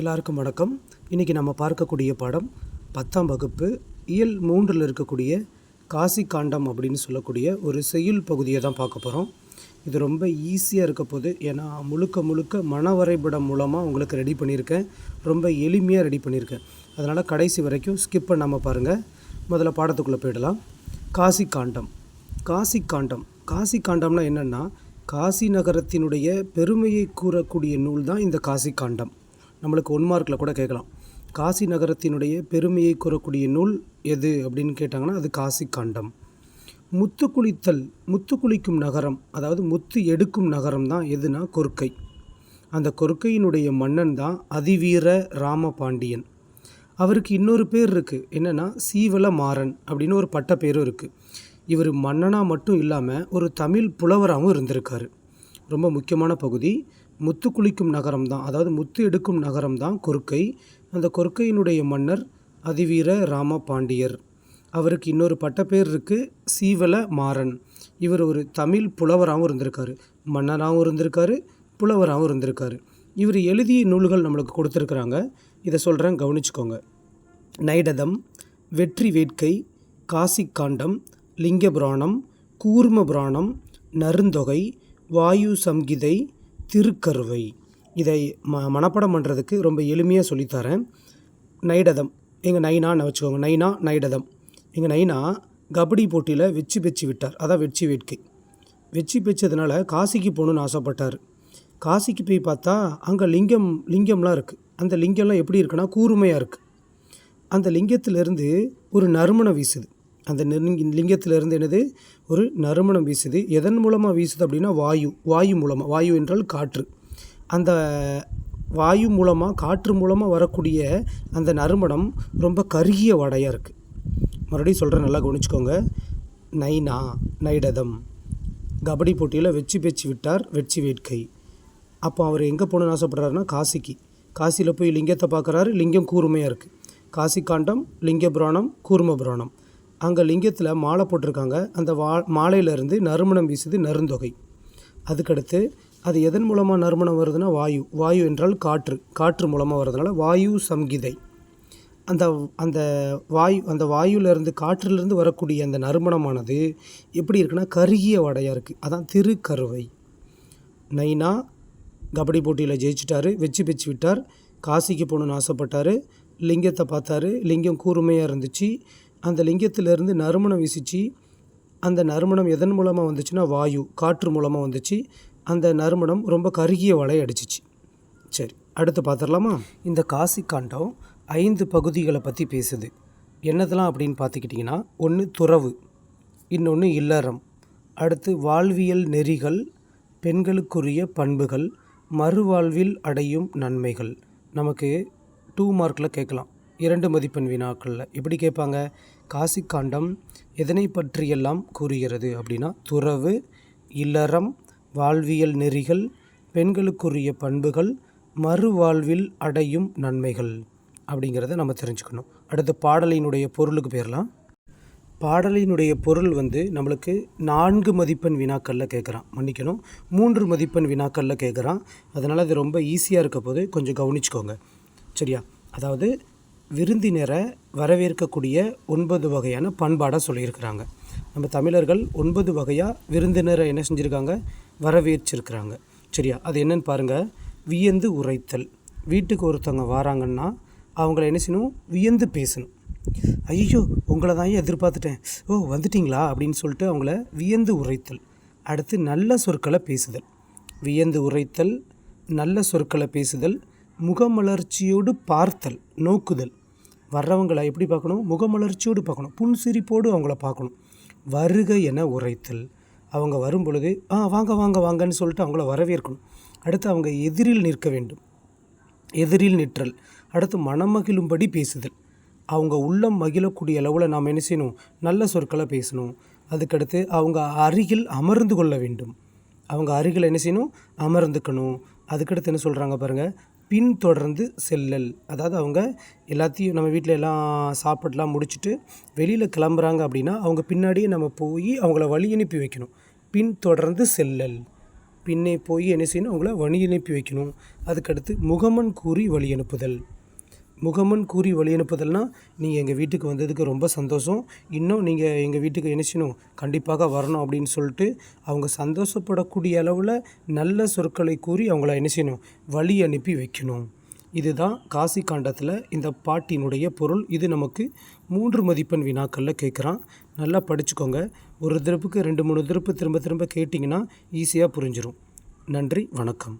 எல்லாருக்கும் வணக்கம். இன்றைக்கி நம்ம பார்க்கக்கூடிய பாடம் பத்தாம் வகுப்பு இயல் மூன்றில் இருக்கக்கூடிய காசி காண்டம் அப்படின்னு சொல்லக்கூடிய ஒரு செய்யுள் பகுதியை தான் பார்க்க போகிறோம் இது ரொம்ப ஈஸியாக இருக்க போது ஏன்னா முழுக்க முழுக்க மன வரைபடம் மூலமாக உங்களுக்கு ரெடி பண்ணியிருக்கேன். ரொம்ப எளிமையாக ரெடி பண்ணியிருக்கேன். அதனால் கடைசி வரைக்கும் ஸ்கிப் பண்ணாமல் பாருங்கள் முதல்ல பாடத்துக்குள்ளே போயிடலாம். காசி காண்டம். காசி காண்டம். காசி காண்டம்னா என்னென்னா காசி நகரத்தினுடைய பெருமையை கூறக்கூடிய நூல் தான் இந்த காசி காண்டம். நம்மளுக்கு ஒன் மார்க்கில் கூட கேட்கலாம். காசி நகரத்தினுடைய பெருமையை கூறக்கூடிய நூல் எது அப்படின்னு கேட்டாங்கன்னா அது காசி காண்டம். முத்து குளித்தல் முத்து குளிக்கும் நகரம் அதாவது முத்து எடுக்கும் நகரம் தான் எதுனா கொர்க்கை. அந்த கொர்க்கையினுடைய மன்னன் தான் அதிவீர ராமபாண்டியன். அவருக்கு இன்னொரு பேர் இருக்குது என்னென்னா சீவல மாறன் அப்படின்னு ஒரு பட்ட பேரும் இருக்குது இவர் மன்னனாக மட்டும் இல்லாமல் ஒரு தமிழ் புலவராகவும் இருந்திருக்காரு. ரொம்ப முக்கியமான பகுதி. முத்து குளிக்கும் நகரம் தான். அதாவது முத்து எடுக்கும் நகரம் தான் கொர்க்கை. அந்த கொர்க்கையினுடைய மன்னர் அதிவீர ராம பாண்டியர் அவருக்கு இன்னொரு பட்டப்பேர் இருக்குது சீவல மாறன். இவர் ஒரு தமிழ் புலவராகவும் இருந்திருக்காரு. மன்னராகவும் இருந்திருக்காரு புலவராகவும் இருந்திருக்காரு. இவர் எழுதிய நூல்கள் நம்மளுக்கு கொடுத்துருக்குறாங்க. இதை சொல்கிறேன் கவனிச்சுக்கோங்க. நைடதம் வெற்றி வேட்கை காசி காண்டம் லிங்க புராணம் கூர்ம புராணம் நருந்தொகை வாயு சம்கிதை திருக்கருவை இதை ம மனப்பாடம் பண்ணுறதுக்கு ரொம்ப எளிமையாக சொல்லித்தரேன். நைடதம். எங்கள் நைனான்னு வச்சுக்கோங்க. நைனா நைடதம். எங்கள் நைனா கபடி போட்டியில் வெச்சு பெச்சு விட்டார். அதான் வெற்றி வேட்கை. வெச்சு பெச்சதுனால காசிக்கு போகணுன்னு ஆசைப்பட்டார். காசிக்கு போய் பார்த்தா அங்கே லிங்கம் லிங்கம்லாம் இருக்குது அந்த லிங்கம்லாம் எப்படி இருக்குன்னா கூர்மையாக இருக்குது அந்த லிங்கத்திலேருந்து ஒரு நறுமணம் வீசுது. அந்த லிங்கத்திலிருந்து என்னது? ஒரு நறுமணம் வீசுது. எதன் மூலமாக வீசுது அப்படின்னா வாயு வாயு மூலமாக வாயு என்றால் காற்று. அந்த வாயு மூலமாக காற்று மூலமாக வரக்கூடிய அந்த நறுமணம் ரொம்ப கருகிய வடையாக இருக்குது மறுபடியும் சொல்கிறேன் நல்லா கவனிச்சுக்கோங்க. நைனா நைடதம். கபடி போட்டியில் வெச்சு பேச்சு விட்டார் வெற்றி வேட்கை. அப்போ அவர் எங்கே போகணுன்னு ஆசைப்படுறாருன்னா காசிக்கு. காசியில் போய் லிங்கத்தை பார்க்குறாரு லிங்கம் கூர்மையாக இருக்குது காசி காண்டம் லிங்க புராணம் கூர்ம புராணம். அங்கே லிங்கத்தில் மாலை போட்டிருக்காங்க. அந்த வா மாலையிலேருந்து நறுமணம் வீசுது நறுந்தொகை. அதுக்கடுத்து அது எதன் மூலமாக நறுமணம் வருதுன்னா வாயு. வாயு என்றால் காற்று. காற்று மூலமாக வர்றதுனால வாயு சம்கிதை. அந்த அந்த வாயு அந்த வாயுலேருந்து காற்றிலிருந்து வரக்கூடிய அந்த நறுமணமானது எப்படி இருக்குன்னா கருகிய வடையாக இருக்குது அதான் திருக்கருவை. நைனா கபடி போட்டியில் ஜெயிச்சிட்டாரு வெச்சு பெச்சு விட்டார் காசிக்கு போகணுன்னு ஆசைப்பட்டார் லிங்கத்தை பார்த்தாரு லிங்கம் கூர்மையாக இருந்துச்சு அந்த லிங்கத்திலேருந்து நறுமணம் வீசிச்சு அந்த நறுமணம் எதன் மூலமாக வந்துச்சுன்னா வாயு காற்று மூலமாக வந்துச்சு. அந்த நறுமணம் ரொம்ப கருகிய வலை அடிச்சிச்சு. சரி அடுத்து பார்த்துடலாமா இந்த காசி காண்டம் ஐந்து பகுதிகளை பற்றி பேசுது. என்னதெல்லாம் அப்படின்னு பார்த்துக்கிட்டிங்கன்னா ஒன்று துறவு இன்னொன்று இல்லறம் அடுத்து வாழ்வியல் நெறிகள் பெண்களுக்குரிய பண்புகள் மறுவாழ்வில் அடையும் நன்மைகள். நமக்கு டூ மார்க்கில் கேட்கலாம். இரண்டு மதிப்பெண் வினாக்களில். எப்படி கேட்பாங்க? காசிக்காண்டம் எதனை பற்றியெல்லாம் கூறுகிறது? அப்படின்னா துறவு இல்லறம் வாழ்வியல் நெறிகள் பெண்களுக்குரிய பண்புகள் மறுவாழ்வில் அடையும் நன்மைகள் அப்படிங்கிறத நம்ம தெரிஞ்சுக்கணும். அடுத்து பாடலினுடைய பொருளுக்கு பேரலாம் பாடலினுடைய பொருள் வந்து நம்மளுக்கு நான்கு மதிப்பெண் வினாக்களில் கேட்குறான். மன்னிக்கணும் மூன்று மதிப்பெண் வினாக்களில் கேட்குறான். அதனால் அது ரொம்ப ஈஸியாக இருக்க போது கொஞ்சம் கவனிச்சுக்கோங்க. சரியா? அதாவது விருந்தினரை வரவேற்கக்கூடிய ஒன்பது வகையான பண்பாடாக சொல்லியிருக்கிறாங்க. நம்ம தமிழர்கள் ஒன்பது வகையாக விருந்தினரை என்ன செஞ்சுருக்காங்க? வரவேற்றிருக்கிறாங்க. சரியா? அது என்னன்னு பாருங்கள் வியந்து உரைத்தல். வீட்டுக்கு ஒருத்தவங்க வராங்கன்னா அவங்கள என்ன செய்யணும்? வியந்து பேசணும். ஐயோ உங்களை தான் எதிர்பார்த்துட்டேன்? ஓ வந்துட்டிங்களா? அப்படின்னு சொல்லிட்டு அவங்கள வியந்து உரைத்தல். அடுத்து நல்ல சொற்களை பேசுதல். வியந்து உரைத்தல் நல்ல சொற்களை பேசுதல் முகமலர்ச்சியோடு பார்த்தல் நோக்குதல். வர்றவங்களை எப்படி பார்க்கணும்? முகமலர்ச்சியோடு பார்க்கணும். புன்சிரிப்போடு அவங்கள பார்க்கணும். வருக என உரைத்தல். அவங்க வரும் பொழுது ஆ வாங்க வாங்க வாங்கன்னு சொல்லிட்டு அவங்கள வரவேற்கணும். அடுத்து அவங்க எதிரில் நிற்க வேண்டும். எதிரில் நிற்றல். அடுத்து மனமகிழும்படி பேசுதல். அவங்க உள்ளம் மகிழக்கூடிய அளவில் நாம் என்ன செய்யணும்? நல்ல சொற்களை பேசணும். அதுக்கடுத்து அவங்க அருகில் அமர்ந்து கொள்ள வேண்டும். அவங்க அருகில் என்ன செய்யணும்? அமர்ந்துக்கணும். அதுக்கடுத்து என்ன சொல்கிறாங்க பாருங்கள் பின்தொடர்ந்து செல்லல். அதாவது அவங்க எல்லாத்தையும் நம்ம வீட்டில் எல்லாம் சாப்பாடுலாம் முடிச்சுட்டு வெளியில் கிளம்புறாங்க அப்படின்னா அவங்க பின்னாடியே நம்ம போய் அவங்கள வழி அனுப்பி வைக்கணும். பின்தொடர்ந்து செல்லல். பின்னே போய் என்ன செய்யணும்? அவங்கள வழி அனுப்பி வைக்கணும். அதுக்கடுத்து முகமன் கூறி வழி அனுப்புதல். முகமன் கூறி வழி அனுப்புதல்னால் நீங்கள் எங்கள் வீட்டுக்கு வந்ததுக்கு ரொம்ப சந்தோஷம். இன்னும் நீங்கள் எங்கள் வீட்டுக்கு என்ன செய்யணும் கண்டிப்பாக வரணும் அப்படின்னு சொல்லிட்டு அவங்க சந்தோஷப்படக்கூடிய அளவில் நல்ல சொற்களை கூறி அவங்கள என்ன செய்யணும் வழி அனுப்பி வைக்கணும். இதுதான் காசி காண்டத்தில் இந்த பாட்டினுடைய பொருள். இது நமக்கு மூன்று மதிப்பெண் வினாக்களில் கேட்குறான் நல்லா படிச்சுக்கோங்க. ஒரு திருப்புக்கு ரெண்டு மூணு திருப்பு திரும்ப திரும்ப கேட்டிங்கன்னா ஈஸியாக புரிஞ்சிடும் நன்றி வணக்கம்.